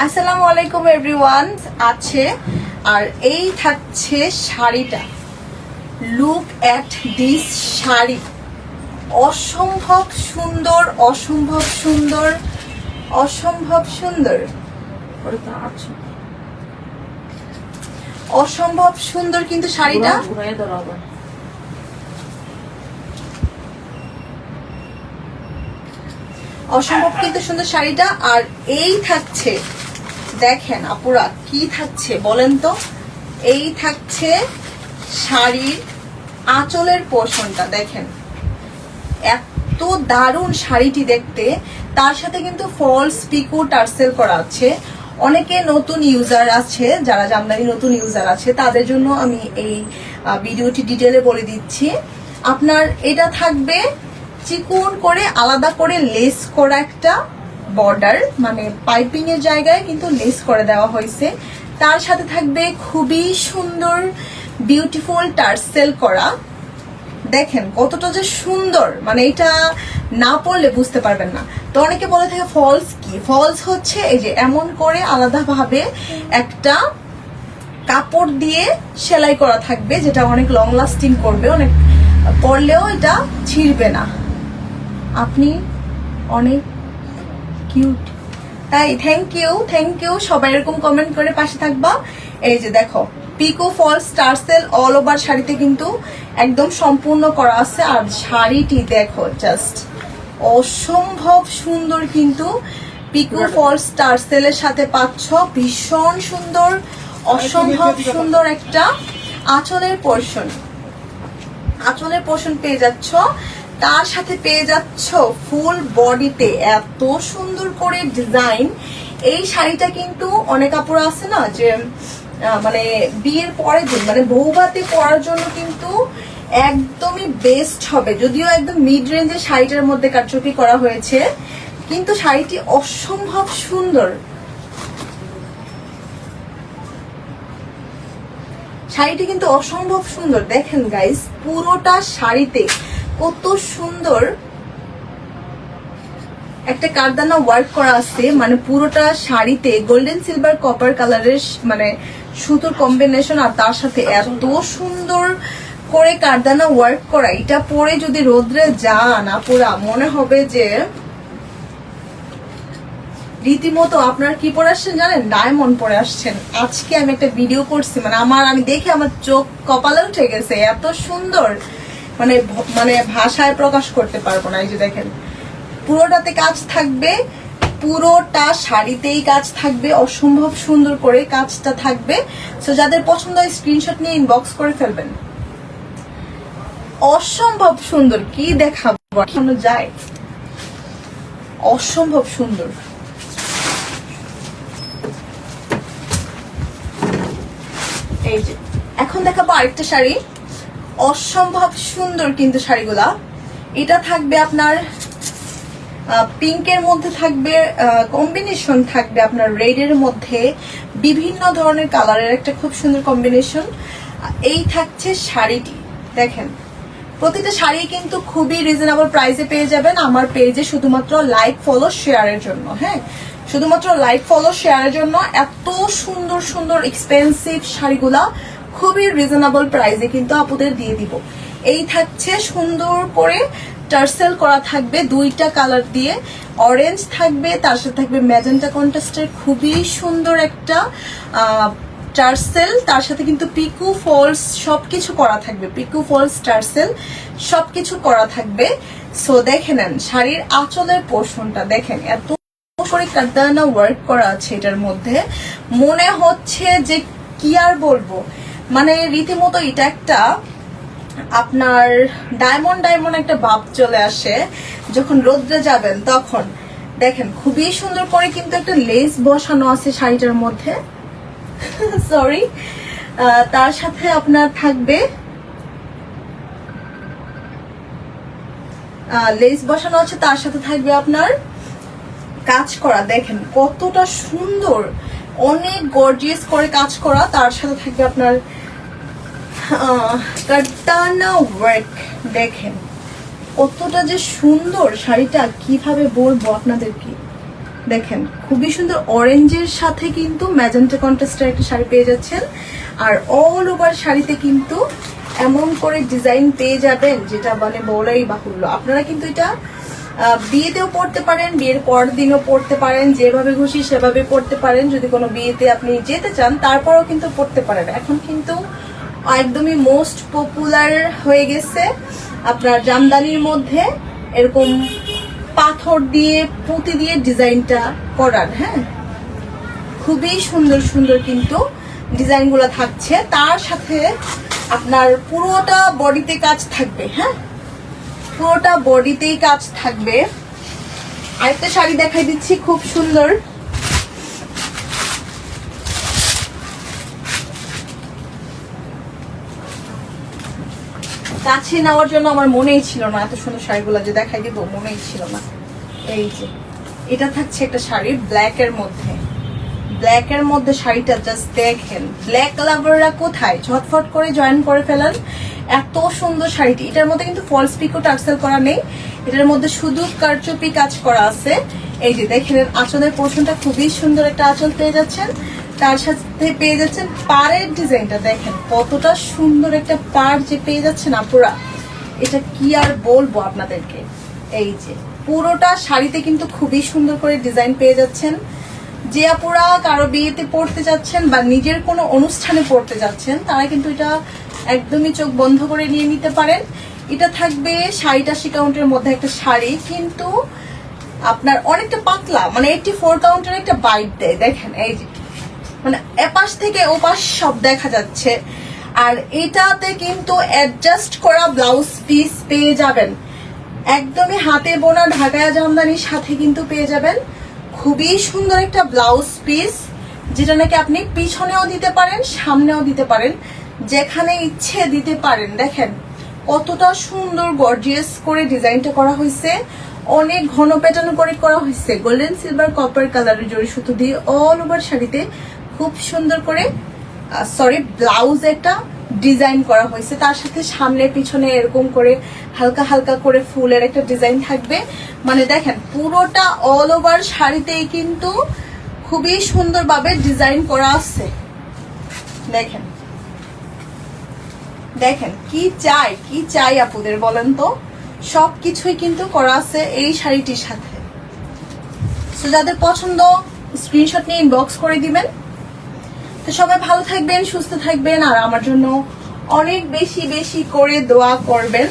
আসসালামু আলাইকুম এভরিওয়ান আছে আর এই থাকছে শাড়িটা। Look at this sari. অসম্ভব সুন্দর অসম্ভব সুন্দর অসম্ভব সুন্দর। অসম্ভব সুন্দর কিন্তু শাড়িটা। অসম্ভব কিন্তু সুন্দর শাড়িটা। আর এই থাকছে দেখেন আপুরা কি থাকছে বলেন তো? এই থাকছে শাড়ির আঁচলের পোর্শনটা দেখেন। এত দারুণ শাড়িটি দেখতে। তার সাথে কিন্তু ফলস পিকো টার্সেল করা আছে। অনেকে নতুন ইউজার আছে, যারা জামদানি নতুন ইউজার আছে, তাদের জন্য আমি এই ভিডিওটি ডিটেলে বলে দিচ্ছি। আপনার এটা থাকবে চিকুন করে আলাদা করে লেস করা একটা বর্ডার মানে পাইপিং এর জায়গায় কিন্তু লেস করে দেওয়া হয়েছে। তার সাথে থাকবে খুবই সুন্দর বিউটিফুল টার্সেল করা। দেখেন কতটা যে সুন্দর মানে এটা না পড়লে বুঝতে পারবেন না। তো অনেকে বলে থাকে ফলস কি? ফলস হচ্ছে এই যে এমন করে আলাদাভাবে একটা কাপড় দিয়ে সেলাই করা থাকবে, যেটা অনেক লং লাস্টিং করবে, অনেক পরলেও এটা ছিঁড়বে না। আপনি অনেক কিউট তাই থ্যাংক ইউ থ্যাংক ইউ সবাই এরকম কমেন্ট করে পাশে থাকবা। এই যে দেখো pico fall star sale all over শাড়িতে কিন্তু একদম সম্পূর্ণ করা আছে। আর শাড়িটি দেখো জাস্ট অসম্ভব সুন্দর কিন্তু পিকো ফল স্টার সেলের সাথে পাচ্ছ। ভীষণ সুন্দর অসম্ভব সুন্দর একটা আঁচলের পোর্শন আঁচলের পোর্শন পেয়ে যাচ্ছ। তার সাথে পেয়ে যাচ্ছ ফুল বডিতে এত সুন্দর করে ডিজাইন এই শাড়িটা কিন্তু অনেক কাপড় আছে না যে মানে বিয়ের পরের দিন মানে বৌভাতে পরার জন্য কিন্তু একদমই বেস্ট হবে। যদিও একদম মিড রেঞ্জের শাড়িটার মধ্যে কারচুপি করা হয়েছে, কিন্তু শাড়িটি অসম্ভব সুন্দর। শাড়িটি কিন্তু অসম্ভব সুন্দর। দেখেন গাইস পুরোটা শাড়িতে কত সুন্দর একটা কারদানা ওয়ার্ক করা আছে মানে পুরোটা শাড়িতে গোল্ডেন সিলভার কপার কালারের মানে সুতোর কম্বিনেশন আর তার সাথে এত সুন্দর করে কারদানা ওয়ার্ক করা। এটা পরে যদি রোদ্রে যান, আপুরা, মনে হবে যে রীতিমতো আপনার কি পরে আসছেন জানেন? ডায়মন্ড পরে আসছেন। আজকে আমি একটা ভিডিও করছি মানে আমার আমি দেখে আমার চোখ কপালে উঠে গেছে, এত সুন্দর। মানে মানে ভাষায় প্রকাশ করতে পারব না, এই যে দেখেন। পুরোটাতে কাজ থাকবে, পুরোটা শাড়িতেই কাজ থাকবে, অসম্ভব সুন্দর করে কাজটা থাকবে। তো যাদের পছন্দ হয় স্ক্রিনশট নিয়ে ইনবক্স করে ফেলবেন। অসম্ভব সুন্দর, কি দেখাবো? যায়? অসম্ভব সুন্দর। এই যে, এখন দেখাবো আরেকটা শাড়ি। অসম্ভব সুন্দর কিন্তু শাড়িগুলা। এটা থাকবে আপনার পিঙ্কের মধ্যে থাকবে কম্বিনেশন থাকবে আপনার রেডের মধ্যে। বিভিন্ন ধরনের কালারের একটা খুব সুন্দর কম্বিনেশন এই থাকছে শাড়িটি, দেখেন। প্রতিটা শাড়ি কিন্তু খুবই রিজনেবল প্রাইসে পেয়ে যাবেন। আমার পেজে শুধুমাত্র লাইক ফলো শেয়ারের জন্য হ্যাঁ? শুধুমাত্র লাইক ফলো শেয়ারের জন্য এত সুন্দর সুন্দর এক্সপেন্সিভ শাড়িগুলা খুবই রিজনেবল প্রাইসে কিন্তু আপুদের দিয়ে দিব। এই থাকছে সুন্দর করে টার্সেল করা থাকবে, দুইটা কালার দিয়ে। অরেঞ্জ থাকবে, তার সাথে থাকবে ম্যাজেন্টা কন্ট্রাস্টের খুবই সুন্দর একটা টার্সেল। তার সাথে কিন্তু পিকু ফলস সবকিছু করা থাকবে, পিকু ফলস, টার্সেল সবকিছু করা থাকবে। সো দেখে নেন শাড়ির আঁচলের পোর্শনটা দেখেন এত করে কাদানা ওয়ার্ক করা আছে এটার মধ্যে। মনে হচ্ছে যে কি আর বলব? মানে রীতিমতো এটা একটা আপনার ডায়মন্ড ডায়মন্ড একটা ভাব চলে আসে যখন রোদ্রে যাবেন তখন। দেখেন, খুবই সুন্দর করে কিন্তু একটা লেস বসানো আছে শাড়িটার মধ্যে। সরি তার সাথে আপনার থাকবে লেস বসানো আছে, তার সাথে থাকবে আপনার কাজ করা। দেখেন, কতটা সুন্দর, অনেক গর্জিয়াস করে কাজ করা। তার সাথে থাকবে আপনার কাটানা ওয়ার্ক দেখেন। কতটা যে সুন্দর শাড়িটা, কীভাবে বলব আপনাদেরকে? দেখেন, খুবই সুন্দর অরেঞ্জের সাথে কিন্তু ম্যাজেন্টা কন্ট্রাস্টের একটা শাড়ি পেয়ে যাচ্ছেন। আর অল ওভার শাড়িতে কিন্তু এমন করে ডিজাইন পেয়ে যাবেন, যেটা মানে বলাই বাহুল্য। আপনারা কিন্তু এটা বিয়েতেও পড়তে পারেন, বিয়ের পর দিনও পড়তে পারেন, যেভাবে খুশি সেভাবে পড়তে পারেন। যদি কোনো বিয়েতে আপনি যেতে চান, তারপরেও কিন্তু পড়তে পারেন। এখন কিন্তু একদমই মোস্ট পপুলার হয়ে গেছে আপনার জামদানির মধ্যে। এরকম পাথর দিয়ে, পুঁতি দিয়ে ডিজাইনটা করার হ্যাঁ? খুবই সুন্দর সুন্দর কিন্তু ডিজাইনগুলো থাকছে। তার সাথে আপনার পুরোটা বডিতে কাজ থাকবে হ্যাঁ? পুরোটা বডিতেই কাজ থাকবে। আরেকটা শাড়ি দেখাই দিচ্ছি, খুব সুন্দর। কাছে নেওয়ার জন্য আমার মনেই ছিল না, এত সুন্দর শাড়িগুলো যে দেখাই দিব, মনেই ছিল না। এই যে, এটা থাকছে একটা শাড়ি ব্ল্যাক এর মধ্যে। ব্ল্যাক এর মধ্যে শাড়িটা জাস্ট দেখেন ব্ল্যাক লাভাররা কোথায়? ঝটফট করে জয়েন করে ফেলেন। এত সুন্দর শাড়িটি। এটার মধ্যে কিন্তু ফলস পিকো টার্সেল করা নেই। এটার মধ্যে শুধু কারচুপি কাজ করা আছে। এই যে দেখেন আঁচলের পোর্শনটা খুবই সুন্দর একটা আঁচল পেয়ে যাচ্ছেন। তার সাথে পেয়ে যাচ্ছেন পাড়ের ডিজাইনটা। দেখেন, কতটা সুন্দর একটা পাড় যে পেয়ে যাচ্ছেন আপুরা। এটা কি আর বলব আপনাদেরকে? এই যে, পুরোটা শাড়িতে কিন্তু খুবই সুন্দর করে ডিজাইন পেয়ে যাচ্ছেন। যে আপুরা কারও বিয়েতে পড়তে যাচ্ছেন বা নিজের কোনো অনুষ্ঠানে পড়তে যাচ্ছেন, তারা কিন্তু এটা একদমই চোখ বন্ধ করে নিয়ে নিতে পারেন। এটা থাকবে ষাট আশি কাউন্টের মধ্যে একটা শাড়ি, কিন্তু আপনার অনেকটা পাতলা মানে এইটটি ফোর কাউন্টের একটা বাইট দেয়। দেখেন, এই যে মানে এপাশ থেকে ওপাশ সব দেখা যাচ্ছে। আর এটাতে কিন্তু অ্যাডজাস্ট করা ব্লাউজ পিস পেয়ে যাবেন। একদমই হাতে বোনা ঢাকায়া জামদানির সাথে কিন্তু পেয়ে যাবেন। খুবই সুন্দর একটা ব্লাউজ পিস যেটা নাকি আপনি পিছনেও দিতে পারেন, সামনেও দিতে পারেন। যেখানে ইচ্ছে দিতে পারেন। দেখেন, কতটা সুন্দর গর্জিয়াস করে ডিজাইনটা করা হয়েছে। অনেক ঘন প্যাটার্ন করে করা হয়েছে। গোল্ডেন সিলভার কপার কালারের জড়ি সুতো দিয়ে অল ওভার শাড়িতে খুব সুন্দর করে সরি ব্লাউজ একটা ডিজাইন করা হয়েছে। তার সাথে সামনে পিছনে এরকম করে হালকা হালকা করে ফুলের একটা ডিজাইন থাকবে। মানে দেখেন, পুরোটা অল ওভার শাড়িতেই কিন্তু খুবই সুন্দরভাবে ডিজাইন করা আছে। দেখেন। দেখেন, কি চাই কি চাই আপুদের বলেন তো? সব কিছুই কিন্তু করা আছে এই শাড়িটির সাথে। তো যাদের পছন্দ স্ক্রিনশট নিয়ে ইনবক্স করে দিবেন। তো সবাই ভালো থাকবেন, সুস্থ থাকবেন, আর আমার জন্য অনেক বেশি বেশি করে দোয়া করবেন।